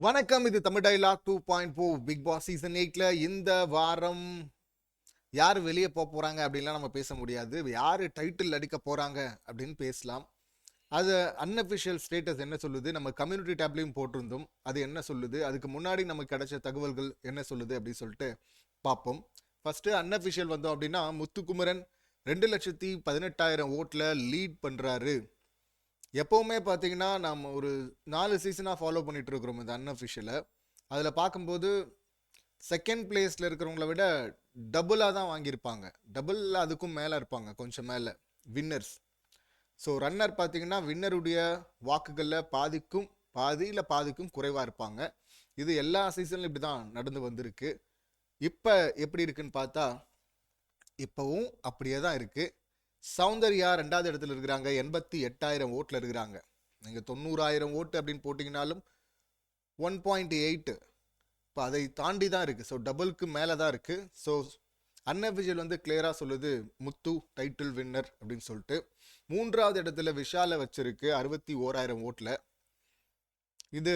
வணக்கம் இது Tamil dialogue two point four Bigg Boss season எயிட்ல இந்த வாரம் யார் வெளியே போக போகிறாங்க அப்படின்லாம் நம்ம பேச முடியாது. யார் டைட்டில் அடிக்க போகிறாங்க அப்படின்னு பேசலாம். அது அன்அஃபிஷியல் ஸ்டேட்டஸ் என்ன சொல்லுது? நம்ம கம்யூனிட்டி டேப்லையும் போட்டிருந்தோம். அது என்ன சொல்லுது? அதுக்கு முன்னாடி நமக்கு கிடைச்ச தகவல்கள் என்ன சொல்லுது அப்படின்னு சொல்லிட்டு பார்ப்போம். ஃபஸ்ட்டு அன்அஃபிஷியல் வந்தோம் அப்படின்னா முத்துக்குமரன் ரெண்டு லட்சத்தி பதினெட்டாயிரம் ஓட்டில் லீட் பண்ணுறாரு எப்போவுமே பார்த்தீங்கன்னா நாம் ஒரு நாலு சீசனாக ஃபாலோ பண்ணிகிட்ருக்குறோம் இருக்கிறோம் இந்த அன்அஃபிஷியலை அதில் பார்க்கும்போது செகண்ட் பிளேஸில் இருக்கிறவங்கள விட டபுளாக தான் வாங்கியிருப்பாங்க. டபுள் அதுக்கும் மேலே இருப்பாங்க கொஞ்சம் மேலே. வின்னர்ஸ் ஸோ ரன்னர் பார்த்தீங்கன்னா வின்னருடைய வாக்குகளில் பாதிக்கும் பாதி இல்லை பாதிக்கும் குறைவாக இருப்பாங்க. இது எல்லா சீசன்லையும் இப்படி தான் நடந்து வந்திருக்கு. இப்போ எப்படி இருக்குன்னு பார்த்தா இப்போவும் அப்படியே தான் இருக்குது சௌந்தர்யா ரெண்டாவது இடத்துல இருக்கிறாங்க. எண்பத்தி எட்டாயிரம் ஓட்டில் இருக்கிறாங்க. நீங்கள் தொண்ணூறாயிரம் ஓட்டு அப்படின்னு போட்டிங்கனாலும் ஒன் பாயிண்ட் எயிட்டு இப்போ அதை தாண்டி தான் இருக்குது ஸோ டபுளுக்கு மேலே தான் இருக்குது ஸோ அன்அஃபிஷியல் வந்து கிளியராக சொல்லுது முத்து டைட்டில் வின்னர் அப்படின்னு சொல்லிட்டு. மூன்றாவது இடத்துல விஷாலை வச்சிருக்கு அறுபத்தி ஓராயிரம் ஓட்டில் இது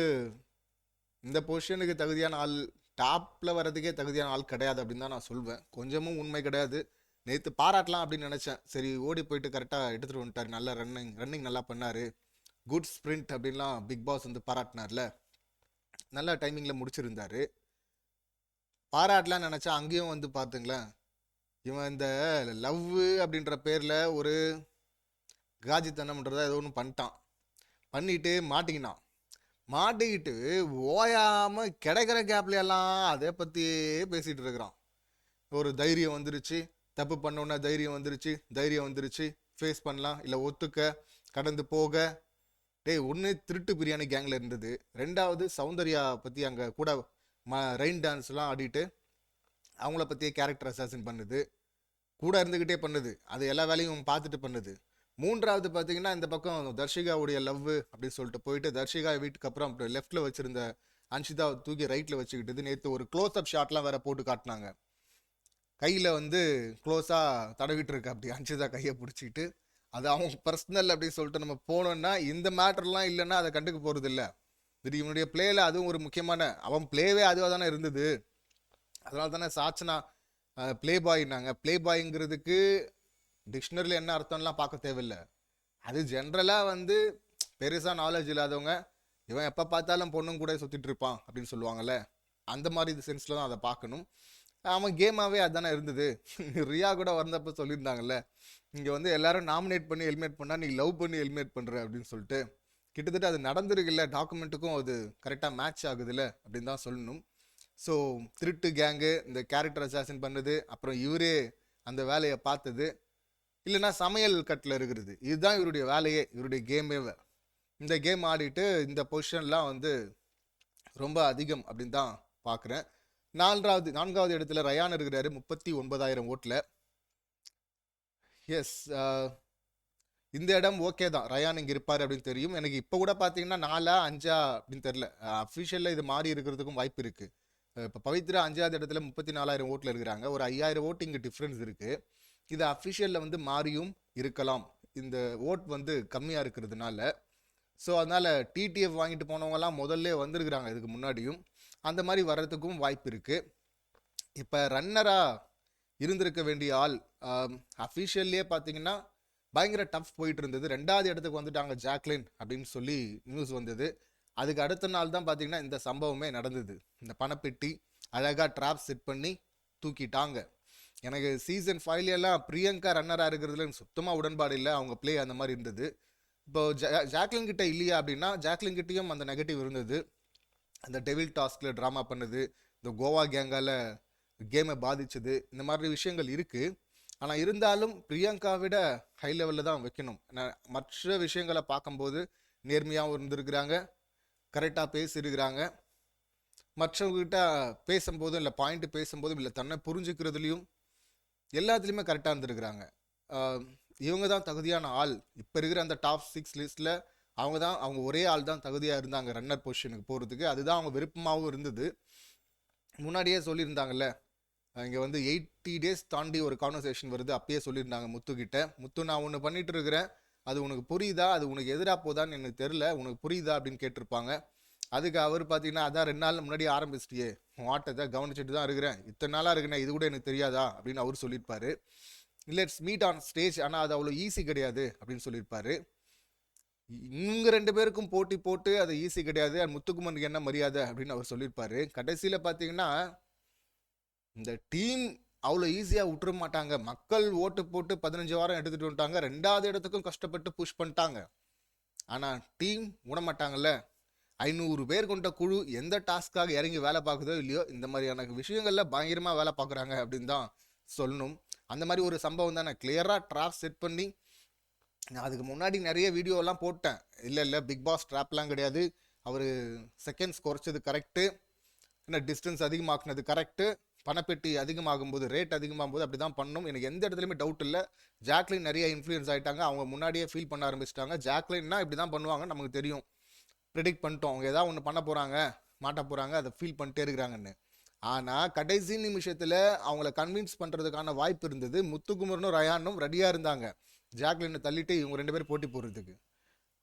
இந்த பொசிஷனுக்கு தகுதியான ஆள் டாப்பில் வர்றதுக்கே தகுதியான ஆள் கிடையாது அப்படின்னு தான் நான் சொல்வேன். கொஞ்சமும் உண்மை கிடையாது. நேற்று பாராட்டலாம் அப்படின்னு நினச்சேன். சரி ஓடி போயிட்டு கரெக்டாக எடுத்துகிட்டு வந்துட்டார். நல்லா ரன்னிங் ரன்னிங் நல்லா பண்ணார். குட் ஸ்ப்ரிண்ட் அப்படின்லாம் பிக் பாஸ் வந்து பாராட்டினார்ல. நல்ல டைமிங்கில் முடிச்சிருந்தாரு. பாராட்டலாம் நினச்சா அங்கேயும் வந்து பார்த்துங்களேன் இவன் இந்த லவ்வு அப்படின்ற பேரில் ஒரு காஜித்தனம்ன்றத ஏதோ ஒன்று பண்ணிட்டான். பண்ணிட்டு மாட்டிக்கினான். மாட்டிக்கிட்டு ஓயாமல் கிடைக்கிற கேப்லையெல்லாம் அதை பற்றியே பேசிகிட்டு இருக்கிறான். ஒரு தைரியம் வந்துருச்சு. தப்பு பண்ணோன்னா தைரியம் வந்துருச்சு தைரியம் வந்துருச்சு. ஃபேஸ் பண்ணலாம் இல்லை ஒத்துக்க கடந்து போக. டேய் ஒன்று திருட்டு பிரியாணி கேங்கில் இருந்தது. ரெண்டாவது சௌந்தர்யா பற்றி அங்கே கூட ம ரெயின் டான்ஸ்லாம் ஆடிட்டு அவங்கள பற்றியே கேரக்டர் அசாசின் பண்ணுது. கூட இருந்துக்கிட்டே பண்ணுது. அது எல்லா வேலையும் பார்த்துட்டு பண்ணுது. மூன்றாவது பார்த்தீங்கன்னா இந்த பக்கம் தர்ஷிகாவுடைய லவ் அப்படின்னு சொல்லிட்டு போயிட்டு தர்ஷிகா வீட்டுக்கு அப்புறம் அப்புறம் லெஃப்ட்டில் வச்சிருந்த அன்ஷிதா தூக்கி ரைட்டில் வச்சுக்கிட்டது. நேற்று ஒரு க்ளோஸ் அப் ஷாட்லாம் வேற போட்டு காட்டினாங்க. கையில் வந்து க்ளோஸாக தடவிட்டு இருக்கு அப்படி. அன்ஷிதா கையை பிடிச்சிக்கிட்டு. அது அவங்க பர்சனல் அப்படின்னு சொல்லிட்டு நம்ம போனோம்னா இந்த மேட்டர்லாம் இல்லைன்னா அதை கண்டுக்க போகிறது இல்லை இது இவனுடைய பிளேயில் அதுவும் ஒரு முக்கியமான அவன் பிளேவே அதுவாக தானே இருந்தது. அதனால தானே சாச்சனா ப்ளே பாய்னாங்க ப்ளே பாய்ங்கிறதுக்கு டிக்ஷனரியில் என்ன அர்த்தம்லாம் பார்க்க தேவையில்லை. அது ஜென்ரலாக வந்து பெருசாக நாலேஜ் இல்லாதவங்க இவன் எப்போ பார்த்தாலும் பொண்ணும் கூட சுற்றிட்டு இருப்பான் அப்படின்னு சொல்லுவாங்கல்ல. அந்த மாதிரி சென்ஸில் தான் அதை பார்க்கணும். அவன் கேமாகவே அதுதானே இருந்தது. ரியா கூட வந்தப்போ சொல்லியிருந்தாங்கல்ல இங்கே வந்து எல்லாரும் நாமினேட் பண்ணி ஹெல்மெட் பண்ணால் நீ லவ் பண்ணி ஹெல்மெட் பண்ணுற அப்படின்னு சொல்லிட்டு கிட்டத்தட்ட அது நடந்திருக்குல்ல டாக்குமெண்ட்டுக்கும் அது கரெக்டாக மேட்ச் ஆகுதுல்ல அப்படின்னு தான் சொல்லணும். ஸோ திருட்டு கேங்கு இந்த கேரக்டர் அசாசின் பண்ணது அப்புறம் இவரே அந்த வேலையை பார்த்தது இல்லைன்னா சமையல் கட்டில் இருக்கிறது. இதுதான் இவருடைய வேலையே இவருடைய கேமே இந்த கேம் ஆடிட்டு இந்த பொசிஷன்லாம் வந்து ரொம்ப அதிகம் அப்படின்னு தான் பார்க்குறேன் நான்காவது நான்காவது இடத்துல ரயான் இருக்கிறாரு முப்பத்தி ஒன்பதாயிரம் ஓட்டில். எஸ் இந்த இடம் ஓகே தான். ரயான் இங்கே இருப்பார் அப்படின்னு தெரியும். எனக்கு இப்போ கூட பார்த்தீங்கன்னா நாலா அஞ்சா அப்படின்னு தெரில அஃபிஷியலில் இது மாறி இருக்கிறதுக்கும் வாய்ப்பு இருக்குது இப்போ பவித்ரா அஞ்சாவது இடத்துல முப்பத்தி நாலாயிரம் ஓட்டில் இருக்கிறாங்க. ஒரு ஐயாயிரம் ஓட்டு இங்கே டிஃப்ரென்ஸ் இருக்குது இது அஃபிஷியலில் வந்து மாறியும் இருக்கலாம். இந்த ஓட் வந்து கம்மியாக இருக்கிறதுனால. ஸோ அதனால் டிடிஎஃப் வாங்கிட்டு போனவங்கலாம் முதல்ல வந்திருக்கிறாங்க இதுக்கு முன்னாடியும். அந்த மாதிரி வர்றதுக்கும் வாய்ப்பு இருக்குது இப்போ ரன்னராக இருந்திருக்க வேண்டிய ஆள் அஃபிஷியல்லே பார்த்தீங்கன்னா பயங்கர டஃப் போயிட்டு இருந்தது. ரெண்டாவது இடத்துக்கு வந்துட்டாங்க ஜாக்லின் அப்படின்னு சொல்லி நியூஸ் வந்தது. அதுக்கு அடுத்த நாள் தான் பார்த்தீங்கன்னா இந்த சம்பவமே நடந்தது. இந்த பணப்பெட்டி அழகாக ட்ராப் செட் பண்ணி தூக்கிட்டாங்க. எனக்கு சீசன் ஃபைவ்லாம் பிரியங்கா ரன்னராக இருக்கிறதுல சுத்தமாக உடன்பாடு இல்லை. அவங்க பிளே அந்த மாதிரி இருந்தது. இப்போ ஜா ஜாக்லின் கிட்ட இல்லையா அப்படின்னா ஜாக்லின் கிட்டேயும் அந்த நெகட்டிவ் இருந்தது. அந்த டெவில் டாஸ்கில் ட்ராமா பண்ணுது இந்த கோவா கேங்கால் கேமை பாதிச்சது இந்த மாதிரி விஷயங்கள் இருக்குது ஆனால் இருந்தாலும் பிரியங்கா விட ஹை லெவலில் தான் வைக்கணும். நான் மற்ற விஷயங்களை பார்க்கும்போது நேர்மையாகவும் இருந்திருக்கிறாங்க கரெக்டாக பேசியிருக்கிறாங்க. மற்றவங்ககிட்ட பேசும்போதும் இல்லை பாயிண்ட்டு பேசும்போதும் இல்லை தன்னை புரிஞ்சுக்கிறதுலையும் எல்லாத்துலேயுமே கரெக்டாக இருந்திருக்கிறாங்க. இவங்க தான் தகுதியான ஆள். இப்போ இருக்கிற அந்த டாப் சிக்ஸ் லிஸ்ட்டில் அவங்க தான் அவங்க ஒரே ஆள் தான் தகுதியாக இருந்தாங்க ரன்னர் பொசிஷனுக்கு போகிறதுக்கு அதுதான் அவங்க விருப்பமாகவும் இருந்தது. முன்னாடியே சொல்லியிருந்தாங்கல்ல இங்கே வந்து எயிட்டி டேஸ் தாண்டி ஒரு கான்வர்சேஷன் வருது. அப்பயே சொல்லியிருந்தாங்க முத்துக்கிட்ட முத்து நான் ஒன்று பண்ணிகிட்டு இருக்கிறேன். அது உனக்கு புரியுதா? அது உனக்கு எதிராக போதான்னு எனக்கு தெரில உனக்கு புரியுதா? அப்படின்னு கேட்டிருப்பாங்க. அதுக்கு அவர் பார்த்தீங்கன்னா அதான் ரெண்டு நாள் முன்னாடி ஆரம்பிச்சிட்டியே. மாட்டத்தை ஆட்டத்தை கவனிச்சுட்டு தான் இருக்கிறேன். இத்தனை நாளாக இருக்குண்ணே இது கூட எனக்கு தெரியாதா? அப்படின்னு அவர் சொல்லியிருப்பாரு. லெட்ஸ் மீட் ஆன் ஸ்டேஜ் ஆனால் அது அவ்வளோ ஈஸி கிடையாது. அப்படின்னு சொல்லியிருப்பாரு. இவங்க ரெண்டு பேருக்கும் போட்டி போட்டு அது ஈஸி கிடையாது. அது முத்துக்குமனுக்கு என்ன மரியாதை அப்படின்னு அவர் சொல்லியிருப்பாரு. கடைசியில் பார்த்தீங்கன்னா இந்த டீம் அவ்வளோ ஈஸியாக விட்டுற மாட்டாங்க. மக்கள் ஓட்டு போட்டு பதினஞ்சு வாரம் எடுத்துகிட்டு வந்துட்டாங்க. ரெண்டாவது இடத்துக்கும் கஷ்டப்பட்டு புஷ் பண்ணிட்டாங்க. ஆனால் டீம் விடமாட்டாங்கல்ல ஐநூறு பேர் கொண்ட குழு எந்த டாஸ்க்காக இறங்கி வேலை பார்க்குதோ இல்லையோ இந்த மாதிரியான விஷயங்களில் பயங்கரமாக வேலை பார்க்குறாங்க அப்படின்னு தான் சொல்லணும். அந்த மாதிரி ஒரு சம்பவம் தான். நான் கிளியராக ட்ராஃப் செட் பண்ணி நான் அதுக்கு முன்னாடி நிறைய வீடியோலாம் போட்டேன். இல்லை இல்லை பிக் பாஸ் ட்ராப்லாம் கிடையாது. அவர் செகண்ட்ஸ் குறைச்சது கரெக்டு என்ன டிஸ்டன்ஸ் அதிகமாக்குனது கரெக்டு பணப்பெட்டி அதிகமாகும் போது ரேட் அதிகமாகும் போது அப்படி தான் பண்ணணும் எனக்கு எந்த இடத்துலையுமே டவுட் இல்லை. ஜாக்லின் நிறைய இன்ஃப்ளூயன்ஸ் ஆயிட்டாங்க. அவங்க முன்னாடியே ஃபீல் பண்ண ஆரம்பிச்சிட்டாங்க. ஜாக்லின்னா இப்படி தான் பண்ணுவாங்க நமக்கு தெரியும். ப்ரிடிக்ட் பண்ணிட்டோம். அவங்க ஏதாவது ஒன்று பண்ண போகிறாங்க மாட்ட போகிறாங்க அதை ஃபீல் பண்ணிட்டே இருக்கிறாங்கன்னு. ஆனால் கடைசி நிமிஷத்தில் அவங்கள கன்வின்ஸ் பண்ணுறதுக்கான வாய்ப்பு இருந்தது. முத்துக்குமரனும் ரயானும் ரெடியாக இருந்தாங்க. ஜாக்லினை தள்ளிட்டு இவங்க ரெண்டு பேரும் போட்டி போடுறதுக்கு.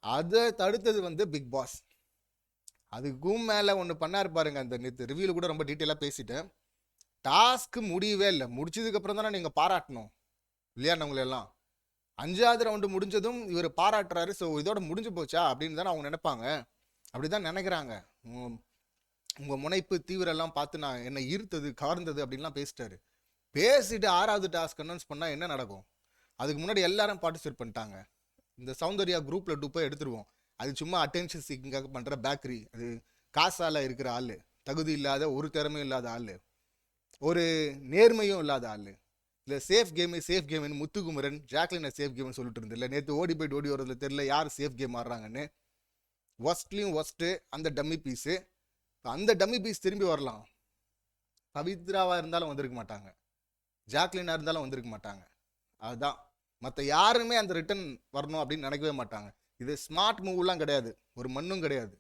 அதை தடுத்தது வந்து பிக் பாஸ். அதுக்கும் மேலே ஒன்று பண்ணார் பாருங்க அந்த நேற்று ரிவ்யூவில் கூட ரொம்ப டீட்டெயிலாக பேசிட்டேன். டாஸ்க்கு முடியவே இல்லை. முடிச்சதுக்கப்புறம் தானே நீங்கள் பாராட்டணும். விளையாடினவங்களெல்லாம் அஞ்சாவது ரவுண்டு முடிஞ்சதும் இவர் பாராட்டுறாரு. ஸோ இதோட முடிஞ்சு போச்சா அப்படின்னு தானே அவங்க நினைப்பாங்க. அப்படி தான் நினைக்கிறாங்க உங்கள் முனைப்பு தீவிரம் எல்லாம் பார்த்து நான் என்னை ஈர்த்தது கவர்ந்தது அப்படின்லாம் பேசிட்டாரு. பேசிட்டு ஆறாவது டாஸ்க் அனௌன்ஸ் பண்ணால் என்ன நடக்கும்? அதுக்கு முன்னாடி எல்லாரும் பார்ட்டிசிபேட் பண்ணிட்டாங்க. இந்த சௌந்தர்யா குரூப்பில் டூப்பை எடுத்துருவோம். அது சும்மா அட்டென்ஷன் சீக்கிங்காக பண்ணுற பேக்கரி அது காசால் இருக்கிற ஆள். தகுதி இல்லாத ஒரு திறமையும் இல்லாத ஆள். ஒரு நேர்மையும் இல்லாத ஆள். இல்லை சேஃப் கேமு சேஃப் கேம்னு முத்துக்குமரன் ஜாக்லினை சேஃப் கேம்னு சொல்லிட்டு இருந்தது நேற்று ஓடி போயிட்டு ஓடி வரதுல தெரியல யார் சேஃப் கேம் ஆடுறாங்கன்னு. ஒஸ்ட்லேயும் ஒஸ்ட்டு அந்த டம்மி பீஸு அந்த டம்மி பீஸ் திரும்பி வரலாம். பவித்ராவாக இருந்தாலும் வந்திருக்க மாட்டாங்க. ஜாக்லினாக இருந்தாலும் வந்திருக்க மாட்டாங்க. அதுதான் மற்ற யாருமே அந்த ரிட்டர்ன் வரணும் அப்படின்னு நினைக்கவே மாட்டாங்க. இது ஸ்மார்ட் மூவ்லாம் கிடையாது. ஒரு மண்ணும் கிடையாது.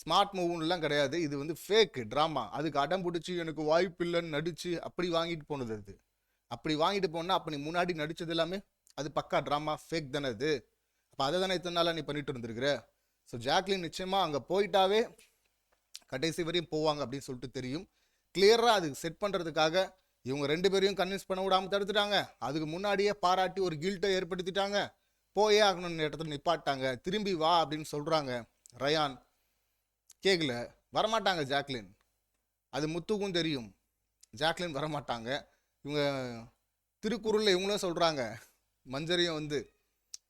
ஸ்மார்ட் மூவ்லாம் கிடையாது. இது வந்து ஃபேக்கு ட்ராமா அதுக்கு அடம் பிடிச்சி எனக்கு வாய்ப்பு இல்லைன்னு நடித்து அப்படி வாங்கிட்டு போனது அது. அப்படி வாங்கிட்டு போனால் அப்போ நீ முன்னாடி நடித்தது எல்லாமே அது பக்கா ட்ராமா ஃபேக் தானே அது. அப்போ அதை தானே இத்தனை நாளாக நீ பண்ணிட்டு இருந்திருக்கிற? ஸோ ஜாக்லின் நிச்சயமாக அங்கே போயிட்டாவே கடைசி வரையும் போவாங்க அப்படின்னு சொல்லிட்டு தெரியும். கிளியராக அது செட் பண்ணுறதுக்காக இவங்க ரெண்டு பேரையும் கன்வின்ஸ் பண்ண விடாமல் தடுத்துட்டாங்க. அதுக்கு முன்னாடியே பாராட்டி ஒரு கில்ட்டை ஏற்படுத்திட்டாங்க. போயே ஆகணும்னு இடத்துல நிப்பாட்டாங்க. திரும்பி வா அப்படின்னு சொல்கிறாங்க ரயான் கேட்கல வரமாட்டாங்க ஜாக்லின். அது முத்துக்கும் தெரியும். ஜாக்லின் வரமாட்டாங்க. இவங்க திருக்குறளில் இவங்களும் சொல்கிறாங்க மஞ்சரியம் வந்து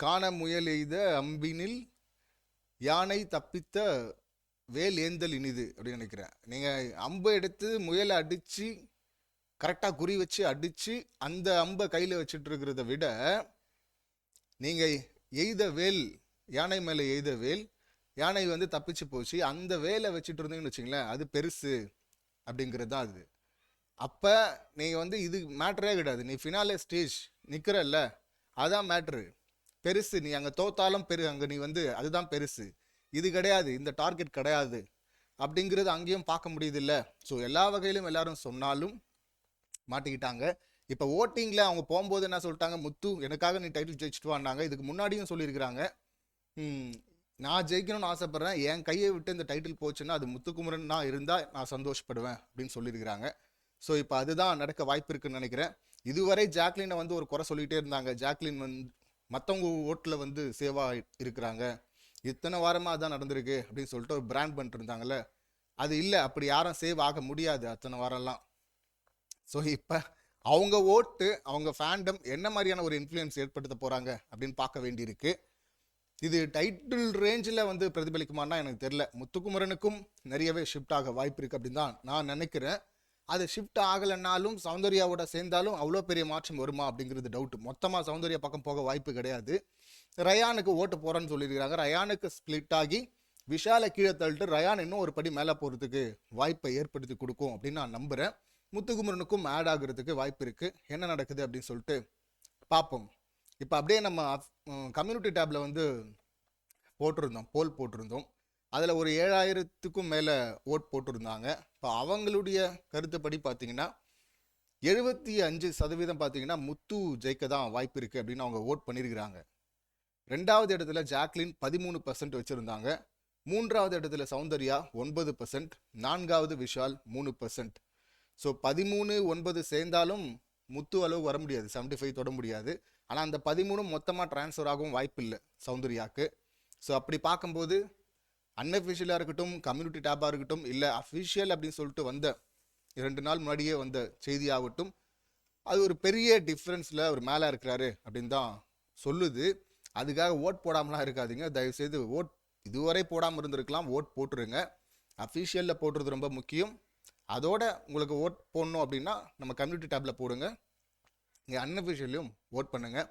காண முயல் எய்த அம்பினில் யானை தப்பித்த வேல் ஏந்தல் இனிது அப்படின்னு நினைக்கிறேன். நீங்கள் அம்பு எடுத்து முயலை அடித்து கரெக்டாக குறி வச்சு அடித்து அந்த அம்பை கையில் வச்சுட்டு இருக்கிறத விட நீங்கள் எய்த வேல் யானை மேலே எய்த வேல் யானை வந்து தப்பிச்சு போச்சு அந்த வேலை வச்சுட்டு இருந்தீங்கன்னு வச்சிங்களேன் அது பெருசு அப்படிங்கிறது தான் அது. அப்போ நீங்கள் வந்து இது மேட்டரே கிடையாது. நீ ஃபினாலே ஸ்டேஜ் நிற்கிறல்ல அதான் மேட்ரு பெருசு நீ அங்கே தோத்தாலும் பெரு அங்கே நீ வந்து அதுதான் பெருசு. இது கிடையாது இந்த டார்கெட் கிடையாது. அப்படிங்கிறது அங்கேயும் பார்க்க முடியுது இல்லை. ஸோ எல்லா வகையிலும் எல்லாரும் சொன்னாலும் மாட்டிக்கிட்டாங்க. இப்போ ஓட்டிங்கில் அவங்க போகும்போது என்ன சொல்லிட்டாங்க? முத்து எனக்காக நீ டைட்டில் ஜெயிச்சுட்டு வான்னாங்க. இதுக்கு முன்னாடியும் சொல்லியிருக்கிறாங்க. நான் ஜெயிக்கணும்னு ஆசைப்பட்றேன். என் கையை விட்டு இந்த டைட்டில் போச்சுன்னா அது முத்துக்குமரன் நான் இருந்தால் நான் சந்தோஷப்படுவேன் அப்படின்னு சொல்லியிருக்கிறாங்க. ஸோ இப்போ அதுதான் நடக்க வாய்ப்பு இருக்குன்னு நினைக்கிறேன். இதுவரை ஜாக்லினை வந்து ஒரு குறை சொல்லிகிட்டே இருந்தாங்க. ஜாக்லின் வந்து மற்றவங்க ஓட்டில் வந்து சேவாக இருக்கிறாங்க. இத்தனை வாரமாக அதான் நடந்திருக்கு அப்படின்னு சொல்லிட்டு ஒரு பிராண்ட் பண்ணிட்டு இருந்தாங்கல்ல. அது இல்லை. அப்படி யாரும் சேவ் ஆக முடியாது அத்தனை வாரம்லாம். ஸோ இப்போ அவங்க ஓட்டு அவங்க ஃபேண்டம் என்ன மாதிரியான ஒரு இன்ஃப்ளூயன்ஸ் ஏற்படுத்த போகிறாங்க அப்படின்னு பார்க்க வேண்டியிருக்கு. இது டைட்டில் ரேஞ்சில் வந்து பிரதிபலிக்குமான்னா எனக்கு தெரில முத்துக்குமரனுக்கும் நிறையவே ஷிஃப்ட் ஆக வாய்ப்பு இருக்குது அப்படின்னு தான் நான் நினைக்கிறேன். அது ஷிஃப்ட் ஆகலைன்னாலும் சௌந்தர்யாவோட சேர்ந்தாலும் அவ்வளோ பெரிய மாற்றம் வருமா அப்படிங்கிறது டவுட் மொத்தமாக சௌந்தர்யா பக்கம் போக வாய்ப்பு கிடையாது. ரயானுக்கு ஓட்டு போகிறேன்னு சொல்லியிருக்கிறாங்க. ரயானுக்கு ஸ்ப்ளிட் ஆகி விஷாலை கீழே தள்ளிட்டு ரயான் இன்னும் ஒரு படி மேலே போகிறதுக்கு வாய்ப்பை ஏற்படுத்தி கொடுக்கும் அப்படின்னு நான் நம்புகிறேன் முத்துகுமரனுக்கும் ஆட் ஆகுறதுக்கு வாய்ப்பு இருக்குது என்ன நடக்குது அப்படின்னு சொல்லிட்டு பார்ப்போம். இப்போ அப்படியே நம்ம கம்யூனிட்டி டேப்பில் வந்து போட்டிருந்தோம். போல் போட்டிருந்தோம். அதில் ஒரு ஏழாயிரத்துக்கும் மேலே ஓட் போட்டிருந்தாங்க. இப்போ அவங்களுடைய கருத்துப்படி பார்த்தீங்கன்னா எழுபத்தி அஞ்சு சதவீதம் பார்த்தீங்கன்னா முத்து ஜெயிக்க தான் வாய்ப்பு இருக்குது அப்படின்னு அவங்க ஓட் பண்ணியிருக்கிறாங்க ரெண்டாவது இடத்துல ஜாக்லின் பதிமூணு பர்சன்ட் வச்சுருந்தாங்க. மூன்றாவது இடத்துல சௌந்தர்யா ஒன்பது பர்சன்ட் நான்காவது விஷால் மூணு பர்சன்ட் ஸோ பதிமூணு ஒன்பது சேர்ந்தாலும் முத்து அளவு வர முடியாது. 75 ஃபைவ் தொட முடியாது. ஆனால் அந்த பதிமூணும் மொத்தமாக ட்ரான்ஸ்ஃபர் ஆகவும் வாய்ப்பு இல்லை சௌந்தர்யாவுக்கு ஸோ அப்படி பார்க்கும்போது அன்அஃபிஷியலாக இருக்கட்டும் கம்யூனிட்டி டேப்பாக இருக்கட்டும் இல்லை அஃபிஷியல் அப்படின்னு சொல்லிட்டு வந்த இரண்டு நாள் முன்னாடியே வந்த செய்தியாகட்டும் அது ஒரு பெரிய டிஃப்ரென்ஸில் அவர் மேலே இருக்கிறாரு அப்படின்னு தான் சொல்லுது. அதுக்காக ஓட் போடாமலாம் இருக்காதிங்க. தயவுசெய்து ஓட் இதுவரை போடாமல் இருந்திருக்கலாம். ஓட் போட்டுருங்க. அஃபிஷியலில் போடுறது ரொம்ப முக்கியம். அதோட உங்களுக்கு ஓட் போடணும் அப்படின்னா நம்ம கம்யூனிட்டி டேப்பில் போடுங்க. இங்கே அன்அஃபிஷியலையும் ஓட் பண்ணுங்கள்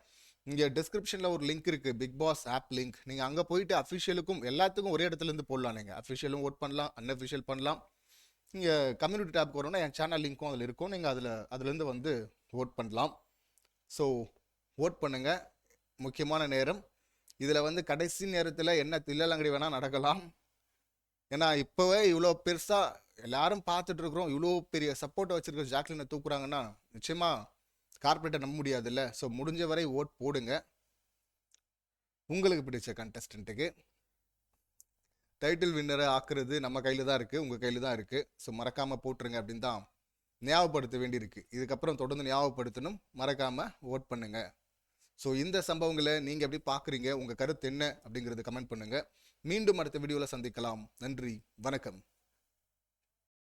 இங்கே டிஸ்கிரிப்ஷனில் ஒரு லிங்க் இருக்குது பிக் பாஸ் ஆப் லிங்க் நீங்கள் அங்கே போயிட்டு அஃபிஷியலுக்கும் எல்லாத்துக்கும் ஒரே இடத்துலேருந்து போடலாம் நீங்கள் அஃபிஷியலும் ஓட் பண்ணலாம் அன்அஃபிஷியல் பண்ணலாம். இங்கே கம்யூனிட்டி டேப் வரணும்னா என் சேனல் லிங்க்கும் அதில் இருக்கும். நீங்கள் அதில் அதுலேருந்து வந்து ஓட் பண்ணலாம். ஸோ ஓட் பண்ணுங்கள் முக்கியமான நேரம். இதில் வந்து கடைசி நேரத்தில் என்ன தில்லலங்கடி வேணால் நடக்கலாம். ஏன்னா இப்போவே இவ்வளோ பெருசாக எல்லாரும் பார்த்துட்டு இருக்கிறோம் இவ்வளோ பெரிய சப்போர்ட்டை வச்சிருக்க ஜாக்லினை தூக்குறாங்கன்னா நிச்சயமாக கார்பரேட்டை நம்ப முடியாதுல்ல. ஸோ முடிஞ்ச வரை ஓட் போடுங்க. உங்களுக்கு பிடிச்ச கண்டஸ்டண்ட்டுக்கு டைட்டில் வின்னரை ஆக்குறது நம்ம கையில் தான் இருக்குது உங்கள் கையில் தான் இருக்குது ஸோ மறக்காமல் போட்டுருங்க அப்படின்னு தான் ஞாபகப்படுத்த வேண்டியிருக்கு. இதுக்கப்புறம் தொடர்ந்து ஞாபகப்படுத்தணும் மறக்காமல் ஓட் பண்ணுங்க. ஸோ இந்த சம்பவங்களை நீங்கள் எப்படி பார்க்குறீங்க உங்கள் கருத்து என்ன அப்படிங்கிறது கமெண்ட் பண்ணுங்கள் மீண்டும் அடுத்த வீடியோவில் சந்திக்கலாம். நன்றி வணக்கம்.